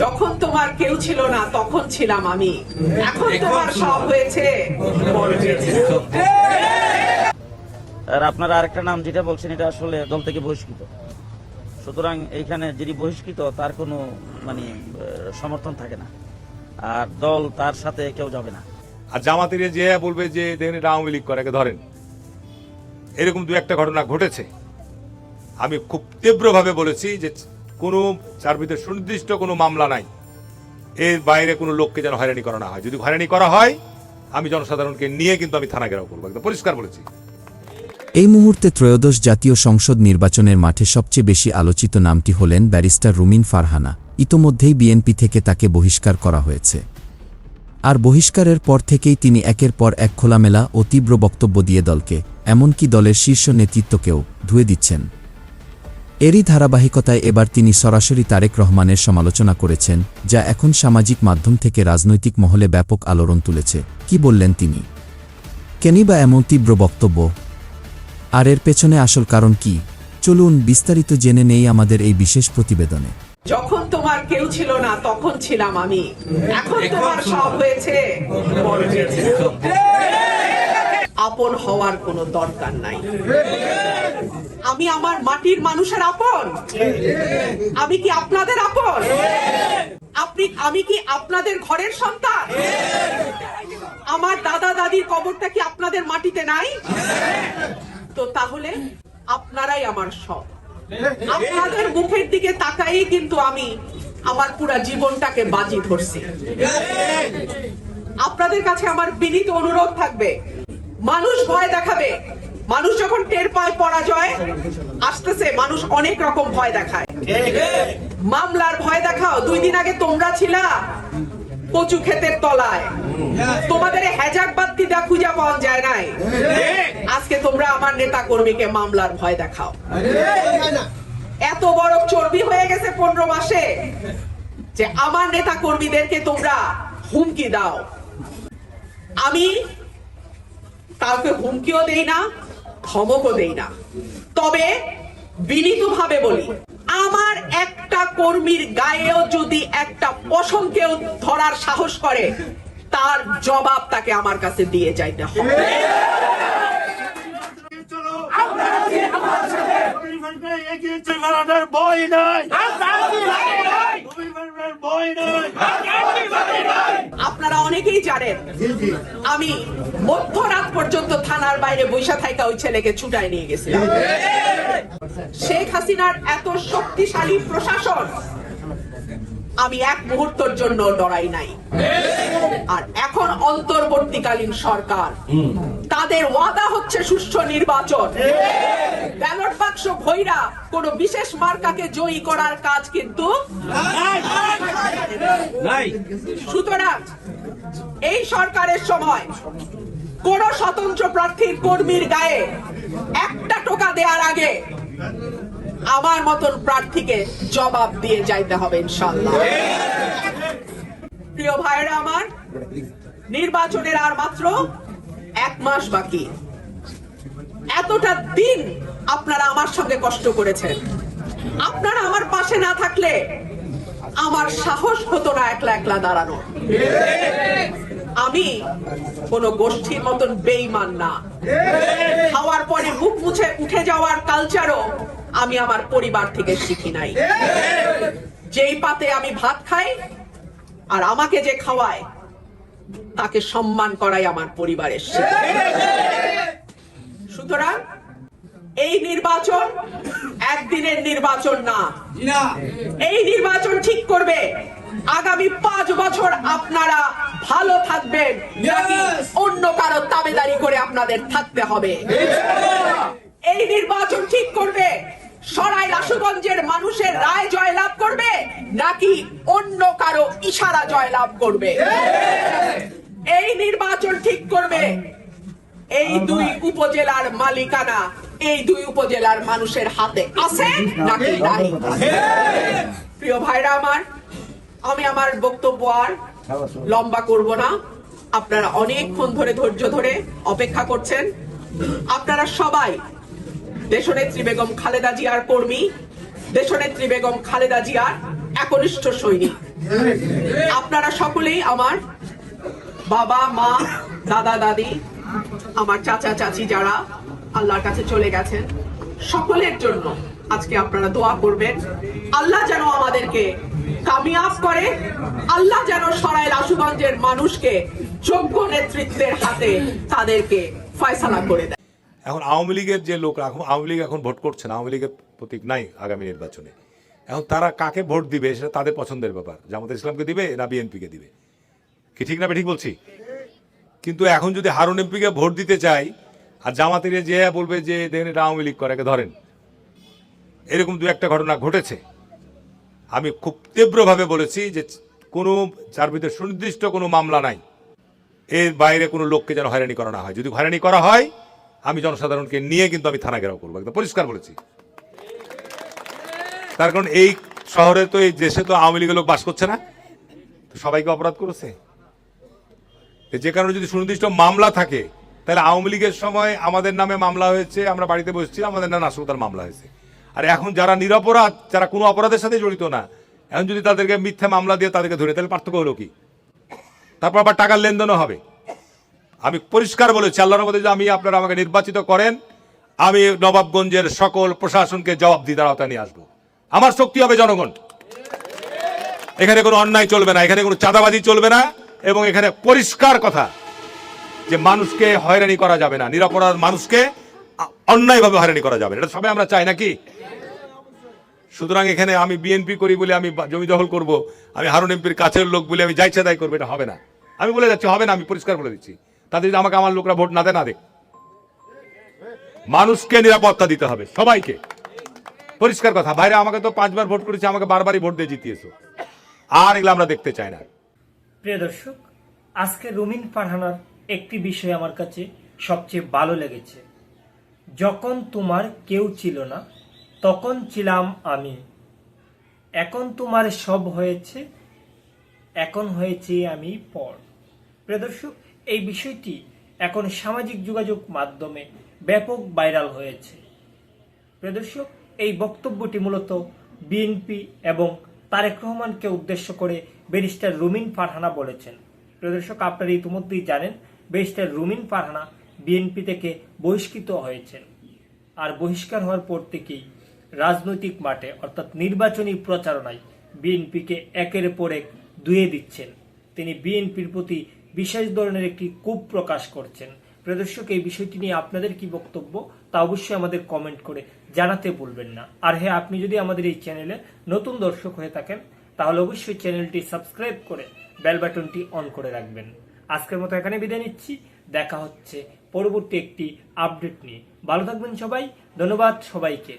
যখন তোমার কেউ ছিল না তখন ছিলাম আমি। এখন তোমার সব হয়েছে। আর আপনারা আরেকটা নাম যেটা বলছেন এটা আসলে দল থেকে বহিষ্কৃত। সুতরাং এইখানে যিনি বহিষ্কৃত তার কোনো মানে সমর্থন থাকে না। আর দল তার সাথে কেউ যাবে না। আর জামাতের যে বলবে যে দেখেন এটা আওয়ামী লীগ করে একে ধরেন। এরকম দু একটা ঘটনা ঘটেছে। আমি খুব তীব্রভাবে বলেছি যে কোনো চার ভিতরে সুনির্দিষ্ট কোনো মামলা নাই। এর বাইরে কোনো লোককে যেন হয়রানি করা না হয়। যদি হয়রানি করা হয়, আমি জনসাধারণকে নিয়ে কিন্তু আমি থানা ঘেরাও করব। একদম পরিষ্কার বলেছি। এই মুহূর্তে ত্রয়োদশ জাতীয় সংসদ নির্বাচনের মাঠে সবচেয়ে বেশি আলোচিত নামটি হলেন ব্যারিস্টার রুমিন ফারহানা। ইতোমধ্যেই বিএনপি থেকে তাকে বহিষ্কার করা হয়েছে। আর বহিষ্কারের পর থেকেই তিনি একের পর এক খোলামেলা ও তীব্র বক্তব্য দিয়ে দলকে, এমনকি দলের শীর্ষ নেতৃত্বকেও ধুয়ে দিচ্ছেন। এরই ধারাবাহিকতায় এবার তিনি সরাসরি তারেক রহমানের সমালোচনা করেছেন, যা এখন সামাজিক মাধ্যম থেকে রাজনৈতিক মহলে ব্যাপক আলোড়ন তুলেছে। কি বললেন তিনি? কেনই বা এমন তীব্র বক্তব্য? আর এর পেছনে আসল কারণ কি? চলুন বিস্তারিত জেনে নেই আমাদের এই বিশেষ প্রতিবেদনে। যখন তোমার কেউ ছিল না, তখন ছিলাম আমি। এখন তোমার সব হয়েছে। আপন হওয়ার কোনো দরকার নাই। আমি আমার মাটির মানুষের আপন। আমি কি আপনাদের আপন? আপনি, আমি কি আপনাদের ঘরের সন্তান? আমার দাদা দাদির কবরটা কি আপনাদের মাটিতে নাই? তো তাহলে আপনারাই আমার সব। আপনাদের মুখের দিকে তাকাই কিন্তু আমি আমার পুরা জীবনটাকে বাজি ধরছি। আপনাদের কাছে আমার বিনীত অনুরোধ থাকবে। মানুষ ভয় দেখাবে। মানুষ যখন টের পায় পরাজয়, আসতেছে, মানুষ অনেক রকম ভয় দেখায়। মামলার ভয় দেখাও, দুই দিন আগে তোমরা ছিলা কচু ক্ষেতের তলায়। তোমাদের হ্যাজাক বাত্তি দা খুঁজা পাওয়া যায় নাই। আজকে তোমরা আমার নেতা কর্মীকে মামলার ভয় দেখাও। এত বড় চর্বি হয়ে গেছে পনেরো মাসে যে আমার নেতা কর্মীদেরকে তোমরা হুমকি দাও। আমি কাউকে হুমকিও দেই না ধমকও দেই না। তবে বিনীত ভাবে বলি আমার একটা কর্মীর গায়েও যদি একটা পশম কেউ ধরার সাহস করে তার জবাব তাকে আমার কাছে দিয়ে যাইতে হবে। বই নাই। নাই আপনারা অনেকেই জানেন আমি মধ্যরাত পর্যন্ত থানার বাইরে বৈশা থাইকা ওই ছেলেকে ছুটায় নিয়ে গেছিলাম। শেখ হাসিনার এত শক্তিশালী প্রশাসন আমি এক মুহূর্তের জন্য ডরাই নাই। আর এখন অন্তর্বর্তীকালীন সরকার তাদের ওয়াদা হচ্ছে সুষ্ঠু নির্বাচন। ব্যালট বাক্স ভৈরা কোন বিশেষ মার্কাকে জয়ী করার কাজ কিন্তু সুতরাং এই সরকারের সময় কোন স্বতন্ত্র প্রার্থীর কর্মীর গায়ে একটা টোকা দেওয়ার আগে আমার মতন প্রার্থীকে জবাব দিয়ে যাইতে হবে ইনশাল্লাহ প্রিয় ভাইরা আমার, নির্বাচনের আর মাত্র এক মাস বাকি। এতটা দিন আপনারা আমার সঙ্গে কষ্ট করেছেন। আপনারা আমার পাশে না থাকলে আমার সাহস হতো না একলা একলা দাঁড়ানো আমি কোন গোষ্ঠীর মতন বেইমান না। খাওয়ার পরে মুখ মুছে উঠে যাওয়ার কালচারও আমি আমার পরিবার থেকে শিখি নাই। যেই পাতে আমি ভাত খাই আর আমাকে যে খাওয়ায়, তাকে সম্মান করাই আমার পরিবারের সুতরাং এই নির্বাচন একদিনের নির্বাচন না। এই নির্বাচন ঠিক করবে। আগামী পাঁচ বছর আপনারা ভালো থাকবেন নাকি অন্য কারও তাবেদারি করে আপনাদের থাকতে হবে? এই নির্বাচন ঠিক করবে। সরাই রাসুগঞ্জের মানুষের রায় জয়লাভ করবে, নাকি অন্য কারও ইশারা জয়লাভ করবে? এই নির্বাচন ঠিক করবে এই দুই উপজেলার মালিকানা, এই দুই উপজেলার মানুষের হাতে আছে নাকি নাই? প্রিয় ভাইরা আমার, আমি আমার বক্তব্য আর লম্বা করব না। আপনারা অনেকক্ষণ ধরে ধৈর্য ধরে অপেক্ষা করছেন। আপনারা সবাই দেশনেত্রী বেগম খালেদা জিয়ার কর্মী, দেশনেত্রী বেগম খালেদা জিয়ার একনিষ্ঠ সৈনিক। আপনারা সকলেই আমার বাবা, মা, দাদা, দাদি, আমার চাচা, চাচি যারা আল্লাহর কাছে চলে গেছেন, সকলের জন্য আজকে আপনারা দোয়া করবেন। আল্লাহ যেন আমাদেরকে কামিয়াব করে, আল্লাহ যেন সরাইল আশুগঞ্জের মানুষকে যোগ্য নেতৃত্বের হাতে তাদেরকে ফয়সালা করে দেয়। এখন আওয়ামী লীগের যে লোক এখন আওয়ামী লীগ এখন ভোট করছে না, আওয়ামী লীগের প্রতীক নাই আগামী নির্বাচনে। এখন তারা কাকে ভোট দিবে সেটা তাদের পছন্দের ব্যাপার। জামাত ইসলামকে দিবে না বিএনপিকে দিবে। কি ঠিক না ঠিক বলছি? কিন্তু এখন যদি হারুন এমপিকে ভোট দিতে চাই, আর জামাতের যে বলবে যে দেখেন এটা আওয়ামী লীগ করে ধরেন। এরকম দু একটা ঘটনা ঘটেছে। আমি খুব তীব্রভাবে বলেছি যে কোনো, যার ভিতরে সুনির্দিষ্ট কোনো মামলা নাই, এর বাইরে কোনো লোককে যেন হয়রানি করা না হয়। যদি হয়রানি করা হয় আমি জনসাধারণকে নিয়ে কিন্তু আমি থানা ঘেরাও করব, একদম পরিষ্কার বলেছি। তার কারণ এই শহরে তো এই দেশে তো আওয়ামী লীগের লোক বাস করছে না। সবাইকে অপরাধ করেছে। যে কারণে যদি সুনির্দিষ্ট মামলা থাকে, তাহলে আওয়ামী লীগের সময় আমাদের নামে মামলা হয়েছে, আমরা বাড়িতে বসছি, আমাদের নামে নাশকতার মামলা হয়েছে। আর এখন যারা নিরপরাধ, যারা কোনো অপরাধের সাথে জড়িত না, এখন যদি তাদেরকে মিথ্যা মামলা দিয়ে তাদেরকে ধরে, তাহলে পার্থক্য হলো কি? তারপর আবার টাকার লেনদেনও হবে। আমি পরিষ্কার বলেছি, আল্লাহর মধ্যে যে আমি আপনারা আমাকে নির্বাচিত করেন, আমি নবাবগঞ্জের সকল প্রশাসনকে জবাব দিদার আওতায় নিয়ে আসব। আমার শক্তি হবে জনগণ। এখানে কোনো অন্যায় চলবে না, এখানে কোনো চাঁদাবাজি চলবে না, এবং এখানে পরিষ্কার কথা যে মানুষকে হয়রানি করা যাবে না, নিরাপরাধ মানুষকে অন্যায়ভাবে হয়রানি করা যাবে এটা সবাই আমরা চাই নাকি? সুতরাং এখানে আমি বিএনপি করি বলে আমি জমি দখল করব, আমি হারুন এমপির কাছের লোক বলে আমি যাই দায় করব, এটা হবে না। আমি বলে যাচ্ছি, হবে না, আমি পরিষ্কার বলে দিচ্ছি। তাদের যদি আমাকে আমার লোকরা ভোট না দেয় না দেখ মানুষকে নিরাপত্তা দিতে হবে, সবাইকে। পরিষ্কার কথা বাইরে আমাকে তো পাঁচবার ভোট করেছে, আমাকে বারবারই ভোট দিয়ে জিতিয়েছো। আর এগুলো আমরা দেখতে চাই না। প্রিয় দর্শক, আজকে রুমিন ফারহানার একটি বিষয় আমার কাছে সবচেয়ে ভালো লেগেছে। যখন তোমার কেউ ছিল না, তখন ছিলাম আমি। এখন তোমার সব হয়েছে, এখন হয়েছে আমি পর। প্রিয় দর্শক এই বিষয়টি এখন সামাজিক যোগাযোগ মাধ্যমে ব্যাপক ভাইরাল হয়েছে। প্রদর্শক এই বক্তব্যটি মূলত বিএনপি এবং তারেক রহমানকে উদ্দেশ্য করে ব্যারিস্টার রুমিন ফারহানা বলেছেন। প্রদর্শক আপনারা ইতিমধ্যেই জানেন, ব্যারিস্টার রুমিন ফারহানা বিএনপি থেকে বহিষ্কৃত হয়েছেন। আর বহিষ্কার হওয়ার পর থেকেই রাজনৈতিক মাঠে, অর্থাৎ নির্বাচনী প্রচারণায় বিএনপিকে একের পর এক ধুয়ে দিচ্ছেন। তিনি বিএনপির প্রতি বিশেষ ধরনের একটি কূপ প্রকাশ করছেন। প্রদর্শক এই বিষয়টি নিয়ে আপনাদের কি বক্তব্য তা অবশ্যই আমাদের কমেন্ট করে জানাতে ভুলবেন না। আর হ্যাঁ আপনি যদি আমাদের এই চ্যানেলে নতুন দর্শক হয়ে থাকেন, তাহলে অবশ্যই চ্যানেলটি সাবস্ক্রাইব করে বেল বাটনটি অন করে রাখবেন। আজকের মতো এখানে বিদায় নিচ্ছি। দেখা হচ্ছে পরবর্তী একটি আপডেট নিয়ে। ভালো থাকবেন সবাই। ধন্যবাদ সবাইকে।